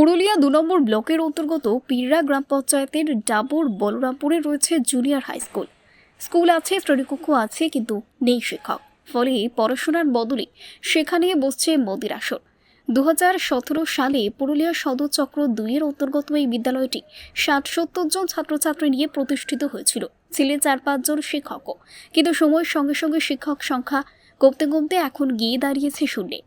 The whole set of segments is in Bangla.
পুরুলিয়া দু নম্বর ব্লকের অন্তর্গত পিররা গ্রাম পঞ্চায়েতের ডাবর বলরামপুরে রয়েছে জুনিয়র হাই স্কুল। স্কুল আছে, শ্রেণীকক্ষ আছে, কিন্তু নেই শিক্ষক। ফলে পড়াশোনার বদলে সেখানে বসছে মোদির আসর দু সালে পুরুলিয়া সদর চক্র দুইয়ের অন্তর্গত এই বিদ্যালয়টি ষাট সত্তর জন ছাত্রছাত্রী নিয়ে প্রতিষ্ঠিত হয়েছিল। ছিলেন চার পাঁচজন শিক্ষকও। কিন্তু সময়ের সঙ্গে সঙ্গে শিক্ষক সংখ্যা কমতে কমতে এখন গিয়ে দাঁড়িয়েছে শূন্যে।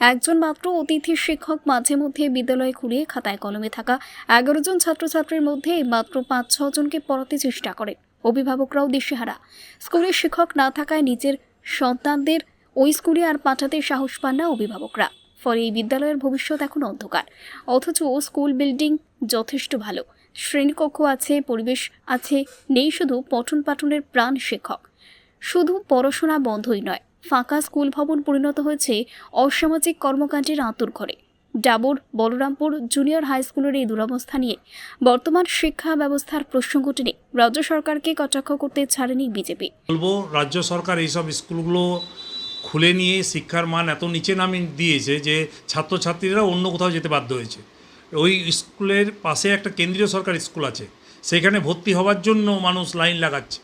একজন মাত্র অতিথি শিক্ষক মাঝে মধ্যে বিদ্যালয়ে খুলে খাতায় কলমে থাকা এগারো জন ছাত্রছাত্রীর মধ্যে মাত্র পাঁচ, ছ জনকে পড়াতে চেষ্টা করেন। অভিভাবকরাও দিশেহারা। স্কুলের শিক্ষক না থাকায় নিজের সন্তানদের ওই স্কুলে আর পাঠাতে সাহস পান না অভিভাবকরা। ফলে এই বিদ্যালয়ের ভবিষ্যৎ এখন অন্ধকার। অথচ স্কুল বিল্ডিং যথেষ্ট ভালো। শ্রেণীকক্ষ আছে, পরিবেশ আছে, নেই শুধু পঠন পাঠনের প্রাণ শিক্ষক। শুধু পড়াশোনা বন্ধই নয়। ফাঁকা স্কুল ভবন পরিণত হয়েছে অসামাজিক কর্মকাণ্ডের আঁতুর ঘরে। ডাবর বলরামপুর জুনিয়র হাই স্কুলের এই দুরবস্থা নিয়ে বর্তমান শিক্ষা ব্যবস্থার প্রসঙ্গ টেনে রাজ্য সরকারকে কটাক্ষ করতে ছাড়েনি বিজেপি। বলব রাজ্য সরকার এইসব স্কুলগুলো খুলে নিয়ে শিক্ষার মান এত নিচে নামে দিয়েছে যে ছাত্রছাত্রীরা অন্য কোথাও যেতে বাধ্য হয়েছে। ওই স্কুলের পাশে একটা কেন্দ্রীয় সরকার স্কুল আছে সেখানে ভর্তি হওয়ার জন্য মানুষ লাইন লাগাচ্ছে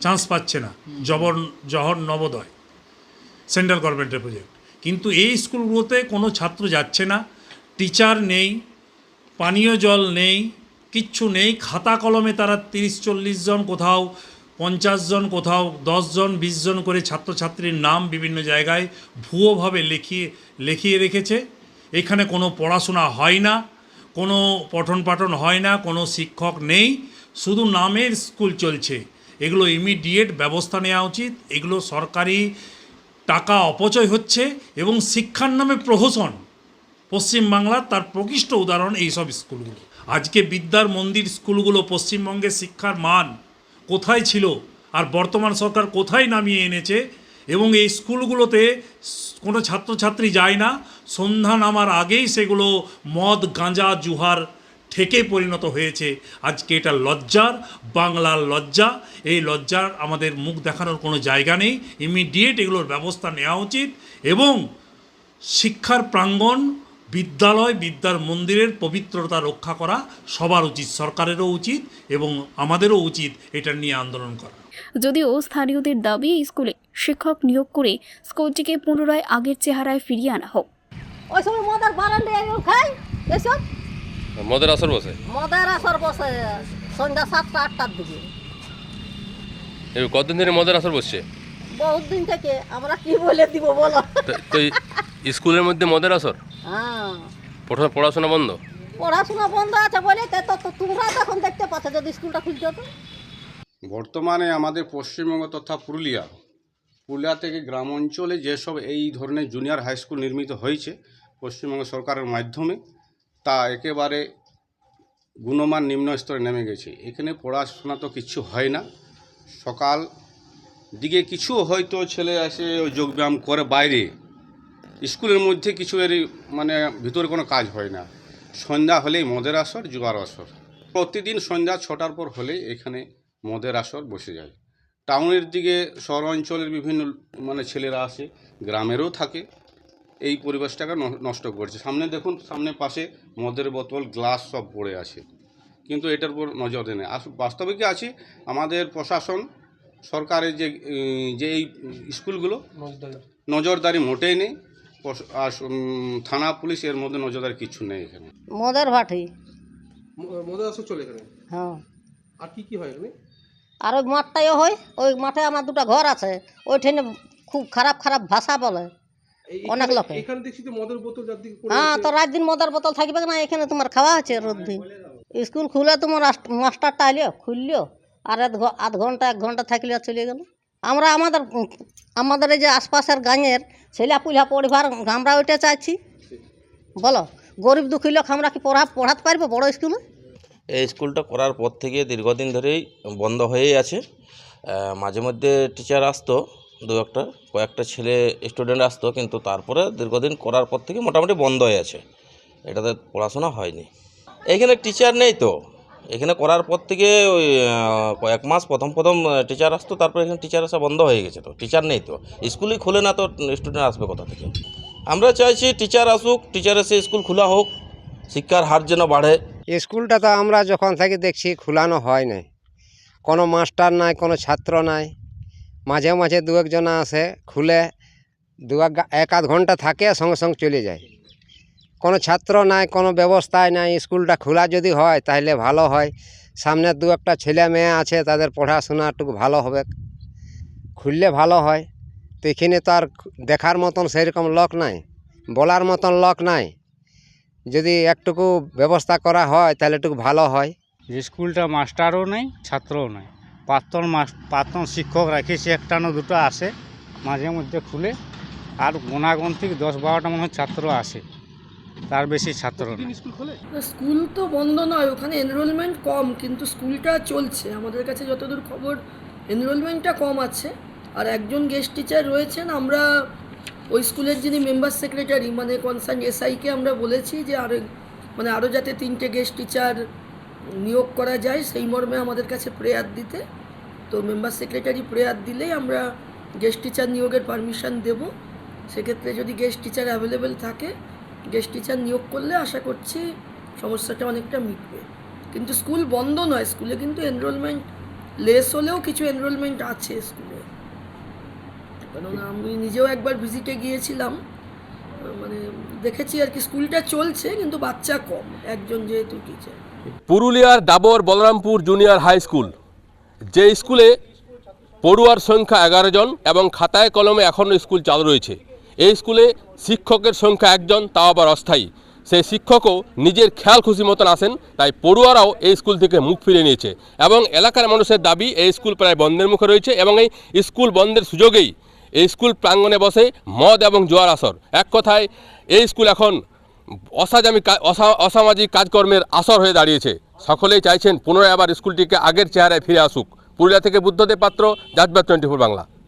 চান্স পাচ্ছে না। জবর জহর নবোদয়। সেন্ট্রাল গভর্নমেন্টের প্রজেক্ট কিন্তু এই স্কুলগুলোতে কোনো ছাত্র যাচ্ছে না টিচার নেই, পানীয় জল নেই, কিচ্ছু নেই, খাতা কলমে তারা তিরিশ, চল্লিশ জন কোথাও, পঞ্চাশ জন কোথাও, দশ জন, বিশ জন করে ছাত্রছাত্রীর নাম বিভিন্ন জায়গায় ভুয়োভাবে লিখিয়ে লিখিয়ে রেখেছে। এখানে কোনো পড়াশোনা হয় না, কোনো পঠন পাঠন হয় না, কোনো শিক্ষক নেই, শুধু নামের স্কুল চলছে। এগুলো ইমিডিয়েট ব্যবস্থা নেওয়া উচিত, এগুলো সরকারি টাকা অপচয় হচ্ছে এবং শিক্ষার নামে প্রহসন। পশ্চিমবাংলার তার প্রকৃষ্ট উদাহরণ এইসব স্কুলগুলো। আজকে বিদ্যার মন্দির স্কুলগুলো পশ্চিমবঙ্গের শিক্ষার মান কোথায় ছিল আর বর্তমান সরকার কোথায় নামিয়ে এনেছে এবং এই স্কুলগুলোতে কোনো ছাত্রছাত্রী যায় না, সন্ধ্যা নামার আগেই সেগুলো মদ, গাঁজা, জুহার ঠেকে পরিণত হয়েছে। আজকে এটা লজ্জার বাংলার লজ্জা। এই লজ্জার আমাদের মুখ দেখানোর কোনো জায়গা নেই। ইমিডিয়েট এগুলোর ব্যবস্থা নেওয়া উচিত এবং শিক্ষার প্রাঙ্গণ বিদ্যালয় বিদ্যার মন্দিরের পবিত্রতা রক্ষা করা সবার উচিত সরকারেরও উচিত এবং আমাদেরও উচিত এটা নিয়ে আন্দোলন করা। যদিও স্থানীয়দের দাবি স্কুলে শিক্ষক নিয়োগ করে স্কুলটিকে পুনরায় আগের চেহারায় ফিরিয়ে আনা হোক। ওই সময় মদের বারান্দে এগুলো খাই এসব মদের আসর বসে? মদের আসর বসে সন্ধ্যা সাতটা আটটার দিকে। এই কতদিন ধরে মদের আসর বসছে? বহুত দিন থেকে। আমরা কি বলে দিব বলো? তো- তো এই স্কুলের মধ্যে মদের আসর? হ্যাঁ। পড়াশোনা বন্ধ? পড়াশোনা বন্ধ আছে বলে তো তো- তো তোমরা তখন দেখতে পাচ্ছ যদি স্কুলটা খুলতে হতো। বর্তমানে আমাদের পশ্চিমবঙ্গ তথা পুরুলিয়া পুরুলিয়া থেকে গ্রাম অঞ্চলে যেসব এই ধরনের জুনিয়র হাই স্কুল নির্মিত হয়েছে পশ্চিমবঙ্গ সরকারের মাধ্যমে তা একেবারে গুণমান নিম্ন স্তরে নেমে গেছে। এখানে পড়াশোনা তো কিছু হয় না। সকাল দিকে কিছু হয়তো ছেলে আসে যোগব্যায়াম করে বাইরে। স্কুলের মধ্যে কিছু এর মানে ভিতরে কোনো কাজ হয় না। সন্ধ্যা হলেই মদের আসর জুয়ার আসর। প্রতিদিন সন্ধ্যা ছটার পর হলেই এখানে মদের আসর বসে যায়। টাউনের দিকে শহর অঞ্চলের বিভিন্ন মানে ছেলেরা আসে, গ্রামেরও থাকে। এই পরিবেশটাকে ন- নষ্ট করছে। সামনে দেখুন সামনে পাশে মদের বোতল গ্লাস সব পড়ে আছে। কিন্তু এটার উপর নজর দেয় না। আস- বাস্তবে কি আছে? আমাদের প্রশাসন সরকারের যে যে এই স্কুলগুলো নজরদারি। মোটেই নেই। আর থানা পুলিশ এর মধ্যে নজরদারি কিছু নেই এখানে। মদের ভাটি। মদের আসর চলে এখানে? হ্যাঁ। আর কি কি হয় এখানে? আর ওই মাঠটাও হয়। ওই মাঠে আমার দুটো ঘর আছে। ওইখানে খুব খারাপ খারাপ ভাষা বলে। অনেক লোকে। এখানে দেখছি তো মদের বোতল চারদিকে হ্যাঁ তো রাত দিন মদের বোতল থাকবে না এখানে তোমার খাওয়া আছে রোদ দিন। স্কুল খুলে তোমার মাস্টারটা আইলিও খুললিও আর আধ ঘ- আধ ঘণ্টা এক ঘণ্টা থাকলে আর চলে গেল। আমরা আমাদের আমাদের এই যে আশপাশের গাঁয়ের ছেলে পুলা পড়িবার আমরা ওইটা চাইছি। বলো গরিব দুঃখী লোক আমরা কি পড়া পড়াতে পারব বড় স্কুলে? এই স্কুলটা করার পর থেকে দীর্ঘদিন ধরেই বন্ধ হয়েই আছে। মাঝে মধ্যে টিচার আসতো দু একটা, কয়েকটা ছেলে স্টুডেন্ট আসতো, কিন্তু তারপরে দীর্ঘদিন করার পর থেকে মোটামুটি বন্ধ হয়ে আছে। এটাতে পড়াশোনা হয়নি। এখানে টিচার নেই তো। এখানে করার পর থেকে ওই কয়েক মাস প্রথম প্রথম টিচার আসতো, তারপরে এখানে টিচার আসা বন্ধ হয়ে গেছে তো। টিচার নেই তো। স্কুলই খুলে না তো স্টুডেন্ট আসবে কোথা থেকে? আমরা চাইছি টিচার আসুক টিচার এসে স্কুল খোলা হোক, শিক্ষার হার যেন বাড়ে। স্কুলটা তো আমরা যখন থেকে দেখছি, খোলানো হয় নাই। কোনো মাস্টার নাই, কোনো ছাত্র নাই। মাঝে মাঝে দু একজনা আসে, খুলে দু এক এক আধ ঘণ্টা থাকে, সঙ্গে সঙ্গে চলে যায়। কোনো ছাত্র নাই, কোনো ব্যবস্থায় নাই, স্কুলটা খোলা যদি হয়, তাহলে ভালো হয়। সামনে দু একটা ছেলে মেয়ে আছে, তাদের পড়াশোনা একটু ভালো হবে। খুললে ভালো হয়। তো এখানে তো আর দেখার মতন সেরকম লোক নাই, বলার মতন লোক নাই। যদি একটুকু ব্যবস্থা করা হয়, তাহলে একটু ভালো হয়। স্কুলটা মাস্টারও নেই, ছাত্রও নেই। প্রাক্তন মাস প্রাক্তন শিক্ষক রেখেছি একটা না দুটো আসে মাঝে মধ্যে খুলে। আর গুণাগুণ থেকে দশ বারোটা মনে হয় ছাত্র আসে তার বেশি ছাত্র স্কুল স্কুল তো বন্ধ নয় ওখানে এনরোলমেন্ট কম কিন্তু স্কুলটা চলছে। আমাদের কাছে যতদূর খবর এনরোলমেন্টটা কম আছে। আর একজন গেস্ট টিচার রয়েছেন আমরা ওই স্কুলের যিনি মেম্বার সেক্রেটারি মানে কনসার্ন এসআইকে আমরা বলেছি যে আরও মানে আরও যাতে তিনটে গেস্ট টিচার নিয়োগ করা যায় সেই মর্মে আমাদের কাছে প্রেয়ার দিতে। তো মেম্বার সেক্রেটারি প্রেয়ার দিলেই আমরা গেস্ট টিচার নিয়োগের পারমিশন দেব। সেক্ষেত্রে যদি গেস্ট টিচার অ্যাভেলেবেল থাকে গেস্ট টিচার নিয়োগ করলে আশা করছি সমস্যাটা অনেকটা মিটবে। কিন্তু স্কুল বন্ধ নয়, স্কুলে কিন্তু এনরোলমেন্ট লেস হলেও কিছু এনরোলমেন্ট আছে স্কুলে। কেননা আমি নিজেও একবার ভিজিটে গিয়েছিলাম মানে দেখেছি আর কি স্কুলটা চলছে, কিন্তু বাচ্চা কম, একজন যেহেতু টিচার পুরুলিয়ার Dabar Balarampur junior high school যে স্কুলে পড়ুয়ার সংখ্যা এগারো জন এবং খাতায় কলমে এখনও স্কুল চালু রয়েছে, এই স্কুলে শিক্ষকের সংখ্যা একজন, তাও আবার অস্থায়ী। সেই শিক্ষকও নিজের খেয়াল খুশি মতন আসেন তাই পড়ুয়ারাও এই স্কুল থেকে মুখ ফিরে নিয়েছে এবং এলাকার মানুষের দাবি, এই স্কুল প্রায় বন্ধের মুখে রয়েছে এবং এই স্কুল বন্ধের সুযোগেই এই স্কুল প্রাঙ্গণে বসে মদ এবং জোয়ার আসর। এক কথায়, এই স্কুল এখন অসাজামি অসামাজিক কাজকর্মের আসর হয়ে দাঁড়িয়েছে। সকলেই চাইছেন পুনরায় আবার স্কুলটিকে আগের চেহারায় ফিরে আসুক। পুরুলিয়া থেকে বুদ্ধদেব পাত্র জাজবা টোয়েন্টি ফোর বাংলা।